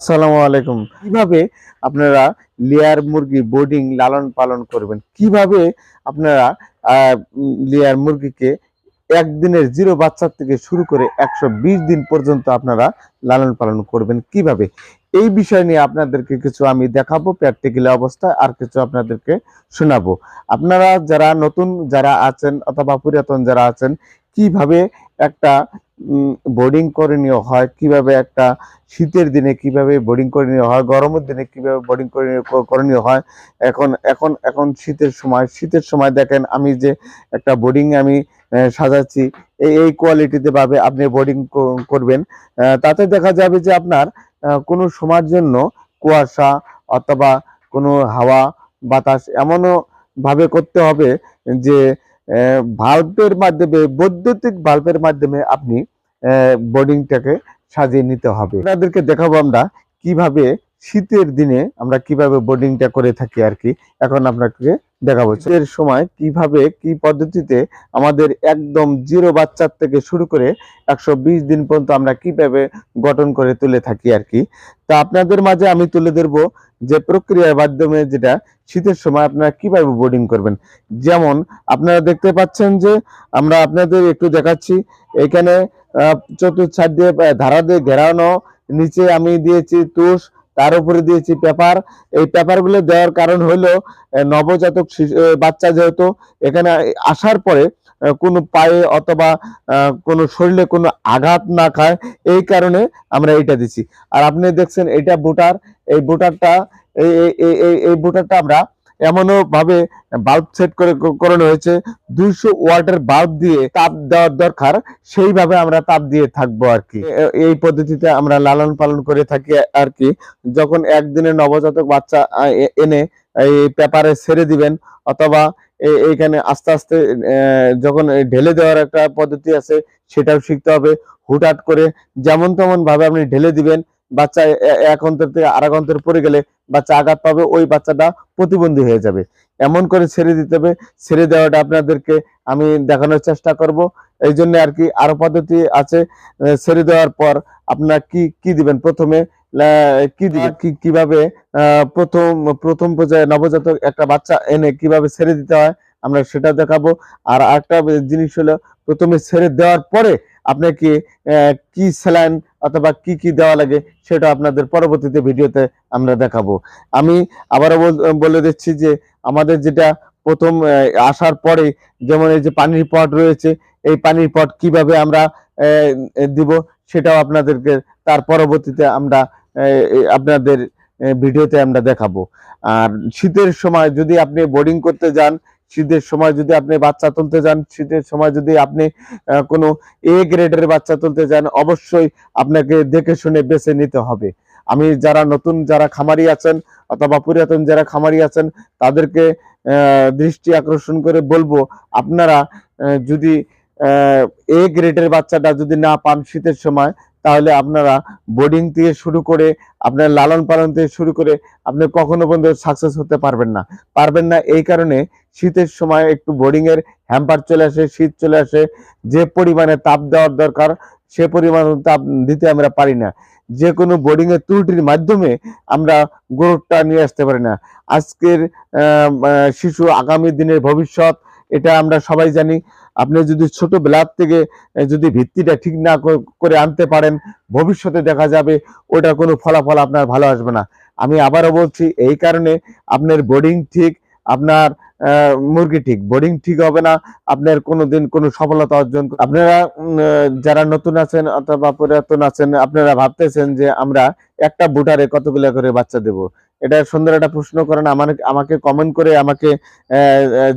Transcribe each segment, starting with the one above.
আসসালামু আলাইকুম। কীভাবে আপনারা লেয়ার মুরগি বোর্ডিং লালন পালন করবেন? কীভাবে আপনারা লেয়ার মুরগিকে একদিনের জিরো বাচ্চা থেকে শুরু করে একশো বিশ দিন পর্যন্ত আপনারা লালন পালন করবেন? কীভাবে? এই বিষয় নিয়ে আপনাদেরকে কিছু আমি দেখাবো প্র্যাকটিক্যালি অবস্থা, আর কিছু আপনাদেরকে শোনাবো। আপনারা যারা নতুন, যারা আছেন অথবা পুরাতন যারা আছেন কীভাবে একটা বোর্ডিং করণীয় হয়, কীভাবে একটা শীতের দিনে কীভাবে বোর্ডিং করে নেওয়া হয়, গরমের দিনে কীভাবে বোর্ডিং করণীয় করণীয় হয়, এখন এখন এখন শীতের সময় শীতের সময় দেখেন আমি যে একটা বোর্ডিং আমি সাজাচ্ছি, এই এই কোয়ালিটিতে ভাবে আপনি বোর্ডিং করবেন তাতে দেখা যাবে যে আপনার কোনো সময়ের জন্য কুয়াশা অথবা কোনো হাওয়া বাতাস এমনও ভাবে করতে হবে যে ভাল্বের মাধ্যমে, বৈদ্যুতিক ভাল্বের মাধ্যমে আপনি বোর্ডিংটাকে সাজিয়ে নিতে হবে। আপনাদেরকে দেখাবো আমরা কীভাবে শীতের দিনে আমরা কীভাবে বোর্ডিংটা করে থাকি আর কি। এখন আপনাকে দেখাবো। শীতের সময় কীভাবে, কি পদ্ধতিতে আমাদের একদম জিরো বাচ্চার থেকে শুরু করে একশো বিশ দিন পর্যন্ত আমরা কীভাবে গঠন করে তুলে থাকি আর কি। তা আপনাদের মাঝে আমি তুলে ধরবো যে প্রক্রিয়ার মাধ্যমে যেটা শীতের সময় আপনারা কীভাবে বোর্ডিং করবেন। যেমন আপনারা দেখতে পাচ্ছেন যে আমরা আপনাদের একটু দেখাচ্ছি, এখানে চতুর্থ দিয়ে ধারা দিয়ে ঘেরানো, নিচে আমি দিয়েছি তুষ তার উপরে দিয়েছি পেপার। এই পেপারগুলো দেওয়ার কারণ হলো নবজাতক বাচ্চা যেহেতু, এখানে আসার পরে কোনো পায়ে অথবা কোনো শরীরে কোনো আঘাত না খায়, এই কারণে আমরা এটা দিছি। আর আপনি দেখছেন এটা বুটার এই বুটারটা এই, এই- এই বুটারটা আমরা এমনও ভাবে বাল্ব সেট করে করানো হয়েছে। দুইশো ওয়াটের বাল্ব দিয়ে তাপ দেওয়ার দরকার, সেইভাবে আমরা তাপ দিয়ে থাকব আর কি। এই পদ্ধতিতে আমরা লালন পালন করে থাকি আর কি। যখন একদিনে নবজাতক বাচ্চা এনে এই পেপারে ছেড়ে দিবেন, অথবা এইখানে আস্তে আস্তে যখন ঢেলে দেওয়ার একটা পদ্ধতি আছে, সেটাও শিখতে হবে। হুটহাট করে যেমন তেমন ভাবে আপনি ঢেলে দিবেন বাচ্চা এক অন্তর থেকে আরেক অন্তর পড়ে গেলে বাচ্চা আঘাত পাবে ওই বাচ্চাটা প্রতিবন্ধী হয়ে যাবে। এমন করে ছেড়ে দিতে হবে। ছেড়ে দেওয়াটা আপনাদেরকে আমি দেখানোর চেষ্টা করব। এই জন্য আর কি আরও পদ্ধতি আছে। ছেড়ে দেওয়ার পর আপনার কি কি দিবেন? প্রথমে কি দিবেন কি কীভাবে আহ, প্রথম প্রথম পর্যায়ে নবজাতক একটা বাচ্চা এনে কীভাবে ছেড়ে দিতে হয় আমরা সেটা দেখাবো। আর একটা জিনিস হলো প্রথমে ছেড়ে দেওয়ার পরে আপনাকে কি স্যালাইন অথবা কি কি দেওয়া লাগে সেটা আপনাদের পরবর্তীতে ভিডিওতে আমরা দেখাবো। আমি আবারও বলে দিচ্ছি যে আমাদের যেটা প্রথম আসার পরে যেমন এই যে পানির পট রয়েছে, এই পানির পট কীভাবে আমরা দিব সেটাও আপনাদেরকে তার পরবর্তীতে আমরা আপনাদের ভিডিওতে আমরা দেখাবো। আর শীতের সময় যদি আপনি বোর্ডিং করতে যান শীতের সময় যদি আপনি বাচ্চা তুলতে যান, শীতের সময় যদি আপনি কোনো এ গ্রেডের বাচ্চা তুলতে যান, অবশ্যই আপনাকে দেখে শুনে বেছে নিতে হবে। আমি যারা নতুন, যারা খামারি আছেন অথবা পুরাতন যারা খামারি আছেন, তাদেরকে দৃষ্টি আকর্ষণ করে বলব, আপনারা যদি এ গ্রেডের বাচ্চাটা যদি না পান শীতের সময়, তাহলে আপনারা বোর্ডিং থেকে শুরু করে, আপনার লালন পালন থেকে শুরু করে, আপনি কখনো পর্যন্ত সাকসেস হতে পারবেন না। পারবেন না এই কারণে শীতের সময় একটু বোর্ডিং এর হ্যাম্পার চলে আসে, শীত চলে আসে, যে পরিমাণে তাপ দেওয়ার দরকার, সে পরিমাণ তাপ দিতে আমরা পারি না। যে কোনো বোর্ডিং এর ত্রুটির মাধ্যমে আমরা গ্রোথটা নিয়ে আসতে পারি না। আজকের শিশু আগামী দিনের ভবিষ্যৎ এটা আমরা সবাই জানি। আপনি যদি ছোট বেলার থেকে যদি ভিত্তিটা ঠিক না করে আনতে পারেন, ভবিষ্যতে দেখা যাবে ওটা কোনো ফলাফল আপনার ভালো আসবে না। আমি আবারও বলছি, এই কারণে আপনার বোর্ডিং ঠিক, আপনার মুরগি ঠিক। বোর্ডিং ঠিক হবে না, আপনার কোনোদিন কোনো সফলতা অর্জন আপনারা যারা নতুন আছেন অথবা পুরাতন আছেন, আপনারা ভাবতেছেন যে আমরা একটা বুটারে কতগুলো করে বাচ্চা দেব। এটা সুন্দর একটা প্রশ্ন করেন, আমার আমাকে কমেন্ট করে আমাকে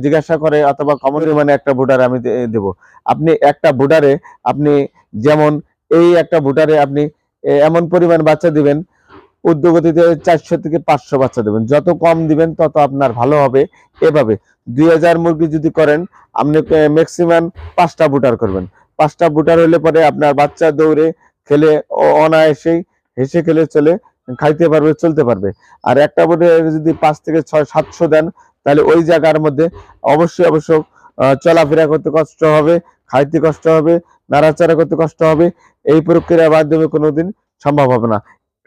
জিজ্ঞাসা করে অথবা কমেন্ট মানে একটা বুটারে আমি দেব। আপনি একটা ভোটারে, আপনি যেমন এই একটা ভোটারে আপনি এমন পরিমাণ বাচ্চা দিবেন উদ্যোগতিতে চারশো থেকে পাঁচশো বাচ্চা দেবেন। যত কম দিবেন, তত আপনার ভালো হবে। এভাবে দুই হাজার মুরগি যদি করেন, আপনি ম্যাক্সিমাম পাঁচটা বুটার করবেন। পাঁচটা বুটার হলে পরে আপনার বাচ্চা দৌড়ে খেলে অনায়াসেই হেসে খেলে চলে। খাইতে পারবে, চলতে পারবে। আর একটা বুটে যদি পাঁচ থেকে ছয়, সাতশো দেন, তাহলে ওই জায়গার মধ্যে অবশ্যই অবশ্য চলাফেরা করতে কষ্ট হবে, খাইতে কষ্ট হবে, নাড়াচাড়া করতে কষ্ট হবে, এই প্রক্রিয়ার মাধ্যমে কোনোদিন সম্ভব হবে না।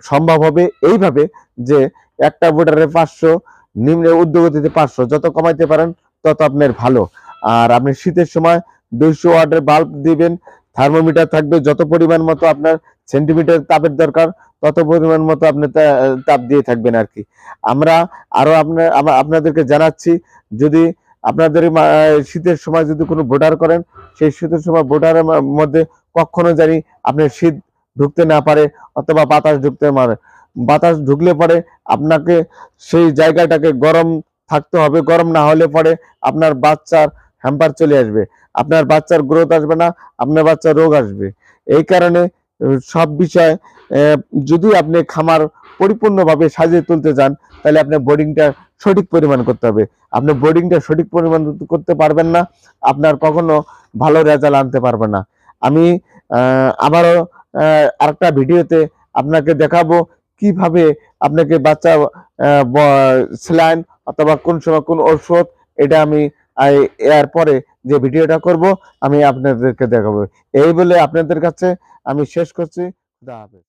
সম্ভব হবে এইভাবে যে একটা বোর্ডারে পাঁচশো, নিম্নে উদ্যোগতিতে পাঁচশো, যত কমাইতে পারেন, তত আপনার ভালো। আর আপনি শীতের সময় দুইশো ওয়াটের বাল্ব দিবেন থার্মোমিটার থাকবে, যত পরিমাণ মতো আপনার সেন্টিমিটার তাপের দরকার, তত পরিমাণ মতো আপনি তাপ দিয়ে থাকবেন আর কি। আমরা আরও আপনার আপনাদেরকে জানাচ্ছি, যদি আপনাদের শীতের সময় যদি কোনো ভোটার করেন, সেই শীতের সময় ভোটারের মধ্যে কখনো জানি আপনার শীত ঢুকতে না পারে অথবা বাতাস ঢুকতে পারে। বাতাস ঢুকলে পরে আপনাকে সেই জায়গাটাকে গরম থাকতে হবে, গরম না হলে পরে আপনার বাচ্চার হ্যাম্পার চলে আসবে। আপনার বাচ্চার গ্রোথ আসবে না, আপনার বাচ্চার রোগ আসবে। এই কারণে সব বিষয় যদি আপনি খামার পরিপূর্ণভাবে সাজিয়ে তুলতে চান, তাহলে আপনি বোর্ডিংটা সঠিক পরিমাণ করতে হবে। আপনি বোর্ডিংটা সঠিক পরিমাণ করতে পারবেন না, আপনার কখনো ভালো রেজাল্ট আনতে পারবেন না। আমি আবারও আরেকটা ভিডিওতে আপনাকে দেখাবো কীভাবে আপনাকে বাচ্চা স্যালাইন অথবা কোন সময় কোন ঔষধ, এটা আমি আই- এর পরে যে ভিডিওটা করব, আমি আপনাদেরকে দেখাবো। এই বলে আপনাদের কাছে আমি শেষ করছি। খুদা হাফেজ।